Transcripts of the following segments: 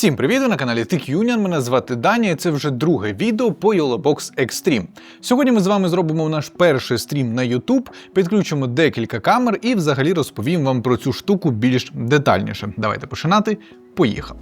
Всім привіт! На каналі TechUnion. Мене звати Даня, і це вже друге відео по YOLOBOX Extreme. Сьогодні ми з вами зробимо наш перший стрім на YouTube, підключимо декілька камер і взагалі розповім вам про цю штуку більш детальніше. Давайте починати. Поїхали.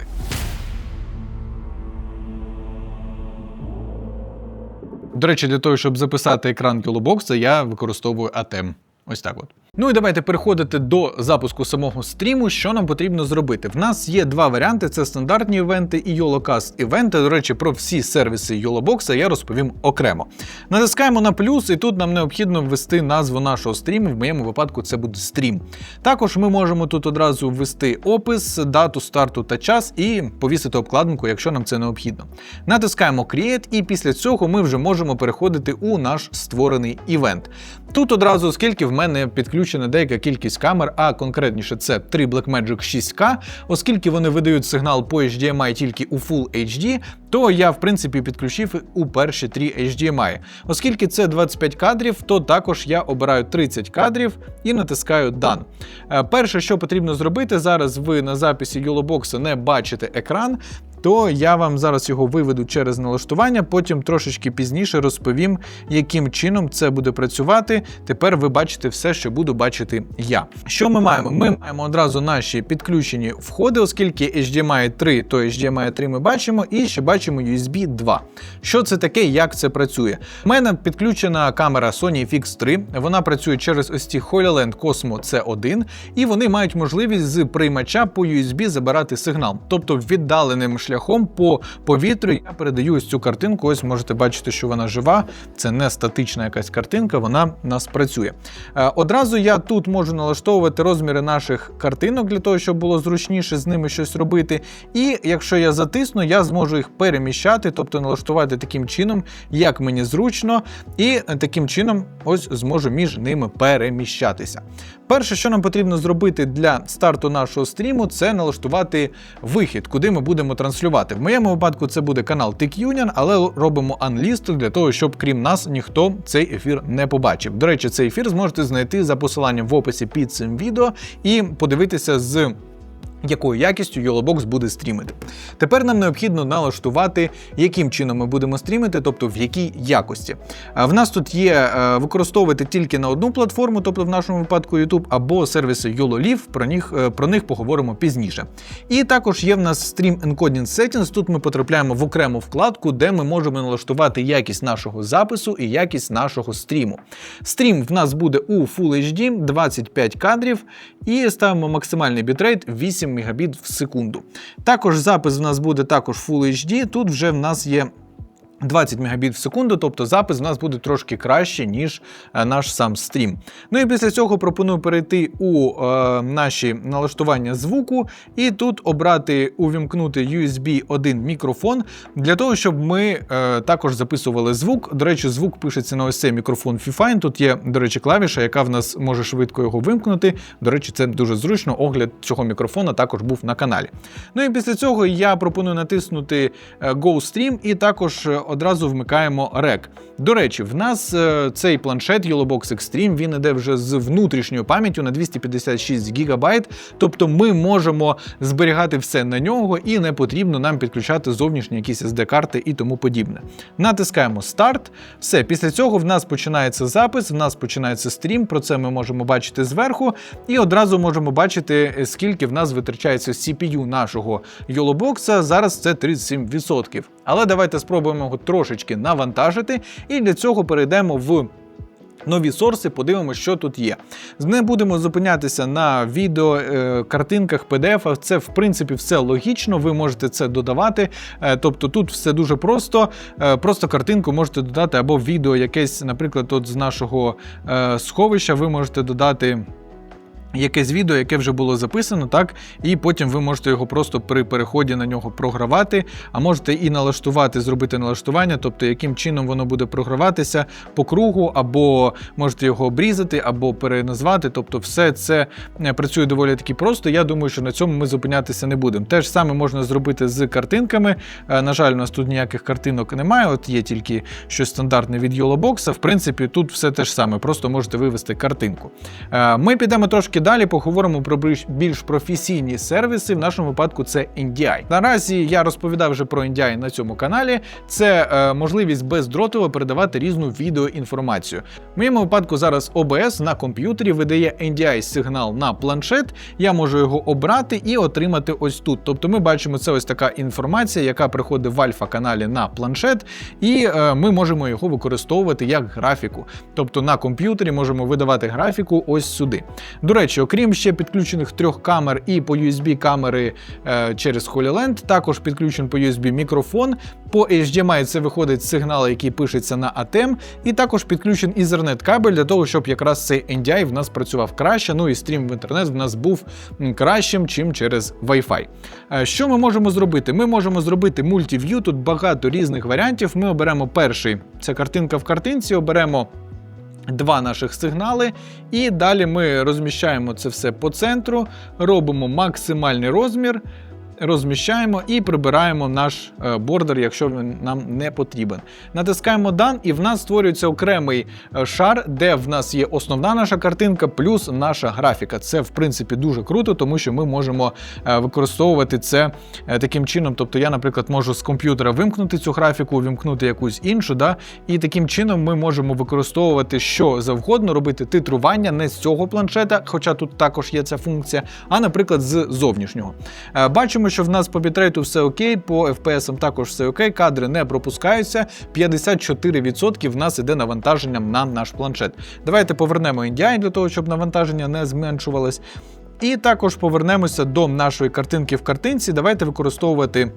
До речі, для того, щоб записати екран YOLOBOX, я використовую ATEM. Ось так от. Ну і давайте переходити до запуску самого стріму. Що нам потрібно зробити? В нас є два варіанти: це стандартні івенти і YOLOCAST івенти. До речі, про всі сервіси YOLOBOX я розповім окремо. Натискаємо на плюс, і тут нам необхідно ввести назву нашого стріму. В моєму випадку це буде стрім. Також ми можемо тут одразу ввести опис, дату старту та час і повісити обкладинку, якщо нам це необхідно. Натискаємо Create, і після цього ми вже можемо переходити у наш створений івент. Тут одразу, оскільки в мене підключена деяка кількість камер, а конкретніше це 3 Blackmagic 6K, оскільки вони видають сигнал по HDMI тільки у Full HD, то я в принципі підключив у перші 3 HDMI. Оскільки це 25 кадрів, то також я обираю 30 кадрів і натискаю Done. Е, Перше, що потрібно зробити, зараз ви на записі YOLOBOX не бачите екран то я вам зараз його виведу через налаштування, потім трошечки пізніше розповім, яким чином це буде працювати. Тепер ви бачите все, що буду бачити я. Що ми маємо? Ми маємо одразу наші підключені входи, оскільки HDMI 3, то HDMI 3 ми бачимо, і ще бачимо USB 2. Що це таке, як це працює? У мене підключена камера Sony FX3, вона працює через ось ці HoloLens Cosmo C1, і вони мають можливість з приймача по USB забирати сигнал, тобто віддаленим шляхом по повітрю я передаю ось цю картинку. Ось можете бачити, що вона жива. Це не статична якась картинка, вона нас працює. Е, Одразу я тут можу налаштовувати розміри наших картинок для того, щоб було зручніше з ними щось робити. І якщо я затисну, я зможу їх переміщати, тобто налаштувати таким чином, як мені зручно, і таким чином ось зможу між ними переміщатися. Перше, що нам потрібно зробити для старту нашого стріму, це налаштувати вихід, куди ми будемо транслювати. В моєму випадку це буде канал TechUnion, але робимо анліст для того, щоб крім нас ніхто цей ефір не побачив. До речі, цей ефір зможете знайти за посиланням в описі під цим відео і подивитися з якою якістю YOLOBOX буде стрімити. Тепер нам необхідно налаштувати, яким чином ми будемо стрімити, тобто в якій якості. В нас тут є е, використовувати тільки на одну платформу, тобто в нашому випадку YouTube, або сервіси YOLOLIV, про них, е, про них поговоримо пізніше. І також є в нас Stream Encoding Settings. Тут ми потрапляємо в окрему вкладку, де ми можемо налаштувати якість нашого запису і якість нашого стріму. Стрім в нас буде у Full HD 25 кадрів, і ставимо максимальний бітрейт 8 Мбіт в секунду. Також запис в нас буде також Full HD. Тут вже в нас є 20 Мбіт в секунду, тобто запис в нас буде трошки краще, ніж е, наш сам стрім. Ну і після цього пропоную перейти у е, наші налаштування звуку, і тут обрати увімкнути USB 1 мікрофон для того, щоб ми е, також записували звук. До речі, звук пишеться на ось цей мікрофон FIFINE. Тут є, до речі, клавіша, яка в нас може швидко його вимкнути. До речі, це дуже зручно. Огляд цього мікрофона також був на каналі. Ну і після цього я пропоную натиснути е, Go Stream і також е, одразу вмикаємо рек. До речі, в нас е, цей планшет YOLOBOX Extreme, він іде вже з внутрішньою пам'яттю на 256 ГБ, тобто ми можемо зберігати все на нього і не потрібно нам підключати зовнішні якісь SD-карти і тому подібне. Натискаємо старт. Все, після цього в нас починається запис, в нас починається стрім, про це ми можемо бачити зверху, і одразу можемо бачити, скільки в нас витрачається CPU нашого YOLOBOX. Зараз це 37%. Але давайте спробуємо його трошечки навантажити, і для цього перейдемо в. Нові сорси, подивимося, що тут є. Не будемо зупинятися на відео, е, картинках, PDF. Це в принципі все логічно. Ви можете це додавати. Е, тобто тут все дуже просто. Е, просто картинку можете додати або відео якесь, наприклад, от з нашого сховища. Ви можете додати. Якесь відео, яке вже було записано, так, і потім ви можете його просто при переході на нього програвати, а можете і налаштувати, зробити налаштування, тобто яким чином воно буде програватися по кругу, або можете його обрізати, або переназвати. Тобто, все це е, працює доволі таки просто. Я думаю, що на цьому ми зупинятися не будемо. Те ж саме можна зробити з картинками. Е, на жаль, у нас тут ніяких картинок немає, от є тільки щось стандартне від YOLOBOX. В принципі, тут все те ж саме, просто можете вивести картинку. Е, ми підемо трошки Трошки далі поговоримо про більш професійні сервіси. В нашому випадку це NDI. Наразі я розповідав вже про NDI на цьому каналі. Це е, можливість бездротово передавати різну відеоінформацію. В моєму випадку зараз OBS на комп'ютері видає NDI сигнал на планшет. Я можу його обрати і отримати ось тут. Тобто ми бачимо це ось така інформація, яка приходить в альфа-каналі на планшет, і е, ми можемо його використовувати як графіку. Тобто на комп'ютері можемо видавати графіку ось сюди. До речі, окрім ще підключених трьох камер і по USB камери е, через HoloLens, також підключений по USB мікрофон. По HDMI це виходить сигнал, який пишеться на ATEM, і також підключений Ethernet кабель для того, щоб якраз цей NDI в нас працював краще. Ну і стрім в інтернет в нас був кращим, чим через Wi-Fi. Е, Що ми можемо зробити? Ми можемо зробити мультив'ю, тут багато різних варіантів. Ми оберемо перший, це картинка в картинці, оберемо. Два наших сигнали, і далі ми розміщаємо це все по центру, робимо максимальний розмір, розміщаємо і прибираємо наш е, бордер, якщо він нам не потрібен. Натискаємо Done, і в нас створюється окремий е, шар, де в нас є основна наша картинка, плюс наша графіка. Це в принципі дуже круто, тому що ми можемо е, використовувати це таким чином. Тобто я, наприклад, можу з комп'ютера вимкнути цю графіку, увімкнути якусь іншу, да? і таким чином ми можемо використовувати що завгодно, робити титрування не з цього планшета, хоча тут також є ця функція, а наприклад, з зовнішнього. Е, Що в нас по бітрейту все окей, по FPS також все окей, кадри не пропускаються. 54% в нас іде навантаженням на наш планшет. Давайте повернемо NDI для того, щоб навантаження не зменшувалось. І також повернемося до нашої картинки в картинці. Давайте використовувати.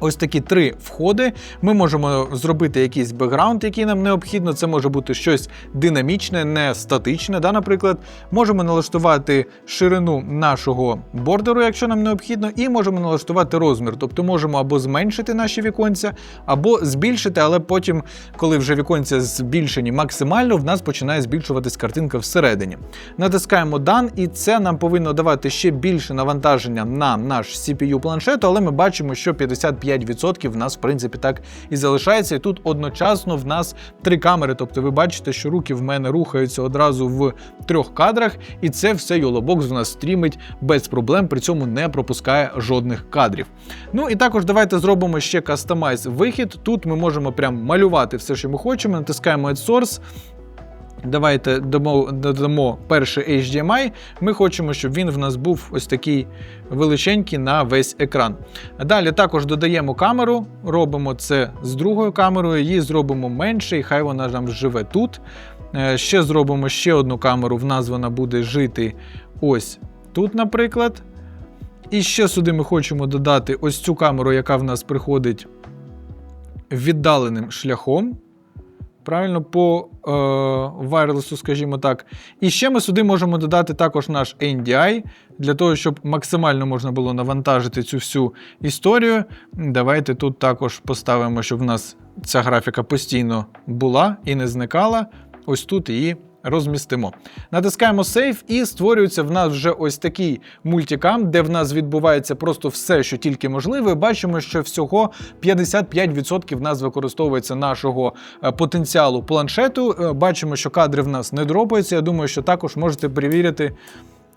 Ось такі три входи. Ми можемо зробити якийсь бекграунд, який нам необхідно. Це може бути щось динамічне, не статичне. Да, Наприклад, можемо налаштувати ширину нашого бордеру, якщо нам необхідно, і можемо налаштувати розмір. Тобто можемо або зменшити наші віконця, або збільшити, але потім, коли вже віконця збільшені максимально, в нас починає збільшуватись картинка всередині. Натискаємо Done, і це нам повинно давати ще більше навантаження на наш CPU планшету, але ми бачимо, що 55% в нас, в принципі, так і залишається. І тут одночасно в нас три камери. Тобто ви бачите, що руки в мене рухаються одразу в трьох кадрах, і це все YOLOBOX в нас стрімить без проблем, при цьому не пропускає жодних кадрів. Ну і також давайте зробимо ще кастомайз вихід. Тут ми можемо прям малювати все, що ми хочемо. Натискаємо Add Source. Давайте дамо, додамо перший HDMI. Ми хочемо, щоб він в нас був ось такий величенький на весь екран. Далі також додаємо камеру, робимо це з другою камерою, її зробимо менше, і хай вона нам живе тут. Е, Ще зробимо ще одну камеру, в нас вона буде жити ось тут, наприклад. І ще сюди ми хочемо додати ось цю камеру, яка в нас приходить віддаленим шляхом. Правильно, по е, вайрлесу, скажімо так. І ще ми сюди можемо додати також наш NDI, для того, щоб максимально можна було навантажити цю всю історію. Давайте тут також поставимо, щоб в нас ця графіка постійно була і не зникала. Ось тут її розмістимо. Натискаємо Save і створюється в нас вже ось такий мультикам, де в нас відбувається просто все, що тільки можливе. Бачимо, що всього 55% в нас використовується нашого е, потенціалу планшету. Е, Бачимо, що кадри в нас не дропаються. Я думаю, що також можете перевірити.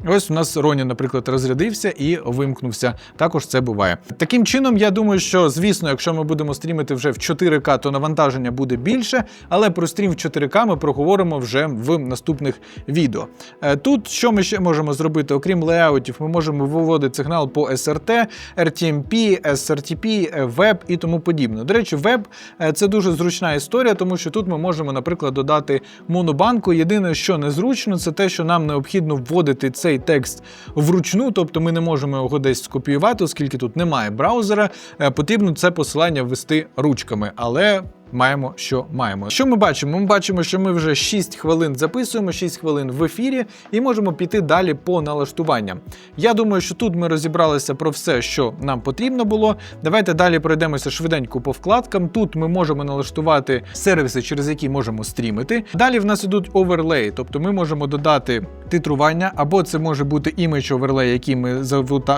Ось у нас Роні, наприклад, розрядився і вимкнувся. Також це буває. Таким чином, я думаю, що звісно, якщо ми будемо стрімити вже в 4К, то навантаження буде більше, але про стрім в 4К ми проговоримо вже в наступних відео. Е, Тут що ми ще можемо зробити? Окрім леаутів, ми можемо виводити сигнал по SRT, RTMP, SRTP, е, веб і тому подібне. До речі, веб е, це дуже зручна історія, тому що тут ми можемо, наприклад, додати монобанку. Єдине, що незручно, це те, що нам необхідно вводити цей текст вручну, тобто ми не можемо його десь скопіювати, оскільки тут немає браузера. Е, Потрібно це посилання ввести ручками, але. Маємо, що маємо. Що ми бачимо? Ми бачимо, що ми вже 6 хвилин записуємо, 6 хвилин в ефірі, і можемо піти далі по налаштуванням. Я думаю, що тут ми розібралися про все, що нам потрібно було. Давайте далі пройдемося швиденько по вкладкам. Тут ми можемо налаштувати сервіси, через які можемо стрімити. Далі в нас ідуть оверлеї, тобто ми можемо додати титрування, або це може бути імідж оверлей, який ми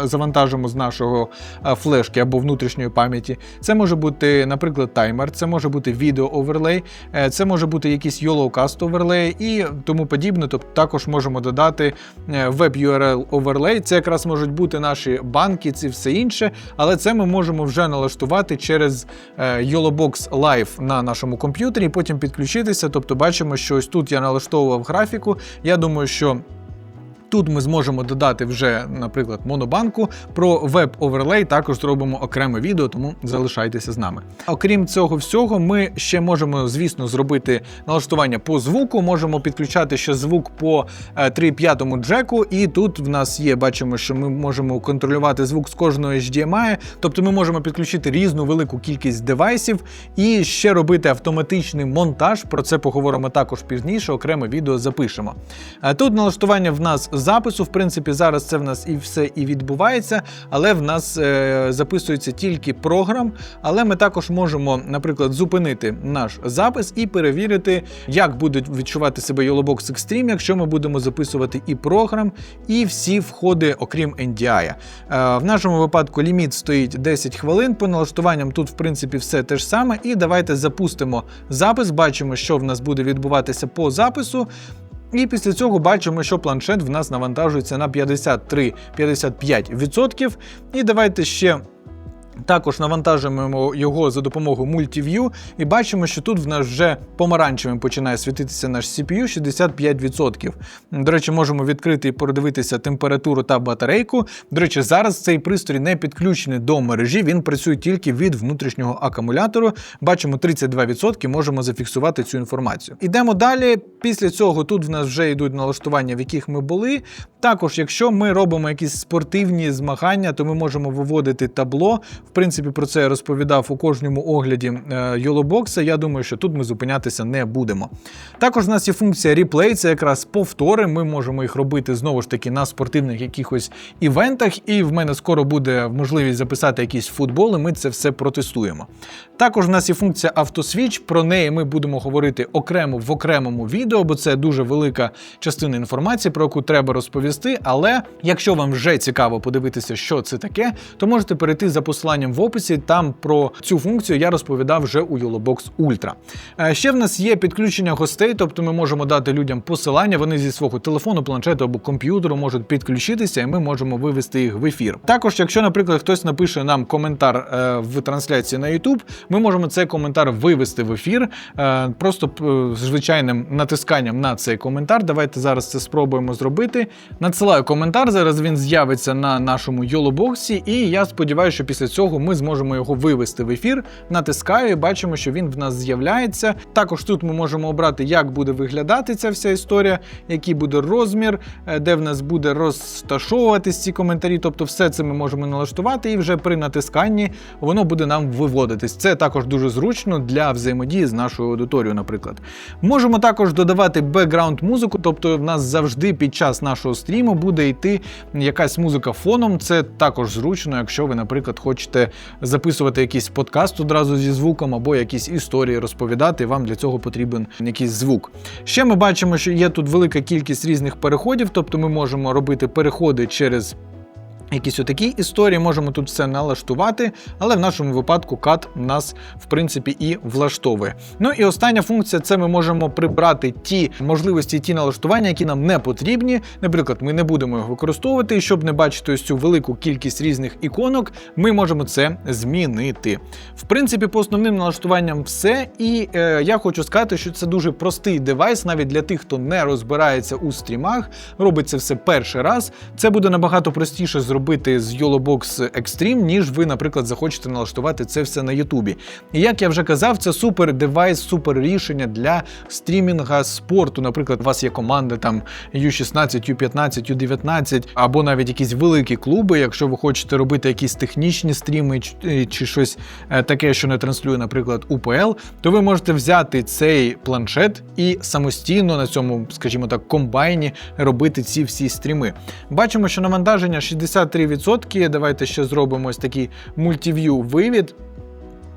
завантажимо з нашого е, флешки або внутрішньої пам'яті. Це може бути, наприклад, таймер, це може бути бути відео оверлей, е, це може бути якийсь YOLOcast оверлей і тому подібне. Тобто також можемо додати е, Web URL оверлей. Це якраз можуть бути наші банки, це все інше, але це ми можемо вже налаштувати через е, YOLObox Live на нашому комп'ютері, потім підключитися. Тобто бачимо, що ось тут я налаштовував графіку. Я думаю, що. Тут ми зможемо додати вже, наприклад, монобанку. Про веб-оверлей також зробимо окреме відео, тому залишайтеся з нами. Окрім цього всього, ми ще можемо, звісно, зробити налаштування по звуку. Можемо підключати ще звук по 3.5 джеку, і тут в нас є, бачимо, що ми можемо контролювати звук з кожного HDMI, тобто ми можемо підключити різну велику кількість девайсів і ще робити автоматичний монтаж. Про це поговоримо також пізніше. Окреме відео запишемо. Е, Тут налаштування в нас запису. В принципі, зараз це в нас і все і відбувається, але в нас е, записується тільки програм. Але ми також можемо, наприклад, зупинити наш запис і перевірити, як буде відчувати себе YOLObox Extreme, якщо ми будемо записувати і програм, і всі входи, окрім NDI. Е, в нашому випадку ліміт стоїть 10 хвилин. По налаштуванням тут, в принципі, все те ж саме. І давайте запустимо запис. Бачимо, що в нас буде відбуватися по запису. І після цього бачимо, що планшет в нас навантажується на 53-55%. І давайте ще. Також навантажуємо його за допомогою Multiview і бачимо, що тут в нас вже помаранчевим починає світитися наш CPU 65%. До речі, можемо відкрити і подивитися температуру та батарейку. До речі, зараз цей пристрій не підключений до мережі, він працює тільки від внутрішнього акумулятору. Бачимо 32%, можемо зафіксувати цю інформацію. Ідемо далі. Після цього тут в нас вже йдуть налаштування, в яких ми були. Також, якщо ми робимо якісь спортивні змагання, то ми можемо виводити табло. В принципі, про це я розповідав у кожному огляді YOLObox. Я думаю, що тут ми зупинятися не будемо. Також в нас є функція реплей, це якраз повтори. Ми можемо їх робити знову ж таки на спортивних якихось івентах, і в мене скоро буде можливість записати якийсь футбол, і ми це все протестуємо. Також в нас є функція автосвіч, про неї ми будемо говорити окремо в окремому відео, бо це дуже велика частина інформації, про яку треба розповісти. Але якщо вам вже цікаво подивитися, що це таке, то можете перейти за посиланням в описі. Там про цю функцію я розповідав вже у YOLObox Ultra. Е, Ще в нас є підключення гостей, тобто ми можемо дати людям посилання. Вони зі свого телефону, планшету або комп'ютеру можуть підключитися, і ми можемо вивести їх в ефір. Також, якщо, наприклад, хтось напише нам коментар е, в трансляції на YouTube, ми можемо цей коментар вивести в ефір е, просто звичайним натисканням на цей коментар. Давайте зараз це спробуємо зробити. Надсилаю коментар. Зараз він з'явиться на нашому YOLObox, і я сподіваюся, що після цього ми зможемо його вивести в ефір. Натискаю і бачимо, що він в нас з'являється. Також тут ми можемо обрати, як буде виглядати ця вся історія, який буде розмір, е, де в нас буде розташовуватись ці коментарі. Тобто, все це ми можемо налаштувати, і вже при натисканні воно буде нам виводитись. Це також дуже зручно для взаємодії з нашою аудиторією, наприклад. Можемо також додавати бекграунд музику, тобто в нас завжди під час нашого стріму буде йти якась музика фоном. Це також зручно, якщо ви, наприклад, хочете записувати якийсь подкаст одразу зі звуком або якісь історії розповідати. Вам для цього потрібен якийсь звук. Ще ми бачимо, що є тут велика кількість різних переходів, тобто ми можемо робити переходи через. Якісь отакі історії можемо тут все налаштувати, але в нашому випадку кат нас в принципі і влаштовує. Ну і остання функція це ми можемо прибрати ті можливості, ті налаштування, які нам не потрібні. Наприклад, ми не будемо їх використовувати, щоб не бачити ось цю велику кількість різних іконок, ми можемо це змінити. В принципі, по основним налаштуванням все. І е, я хочу сказати, що це дуже простий девайс, навіть для тих, хто не розбирається у стрімах, робить це все перший раз. Це буде набагато простіше зробити з YOLObox Extreme, ніж ви, наприклад, захочете налаштувати це все на Ютубі. І як я вже казав, це супер девайс, супер рішення для стрімінга спорту. Наприклад, у вас є команда там U16, U15, U19, або навіть якісь великі клуби. Якщо ви хочете робити якісь технічні стріми чи, чи щось е, таке, що не транслює, наприклад, UPL, то ви можете взяти цей планшет і самостійно на цьому, скажімо так, комбайні робити ці всі стріми. Бачимо, що навантаження 63%. Давайте ще зробимо ось такий мультив'ю вивід.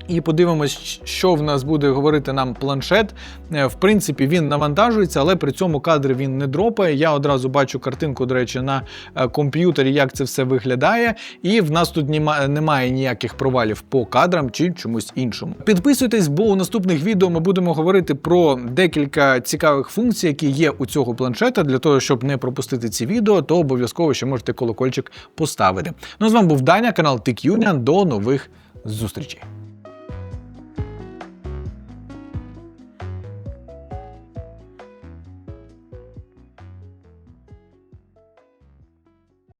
І подивимось, що в нас буде говорити нам планшет. Е, В принципі, він навантажується, але при цьому кадри він не дропає. Я одразу бачу картинку, до речі, на е, комп'ютері, як це все виглядає. І в нас тут немає ніяких провалів по кадрам чи чомусь іншому. Підписуйтесь, бо у наступних відео ми будемо говорити про декілька цікавих функцій, які є у цього планшета. Для того, щоб не пропустити ці відео, то обов'язково ще можете колокольчик поставити. Ну з вами був Даня, канал TechUnion. До нових зустрічей.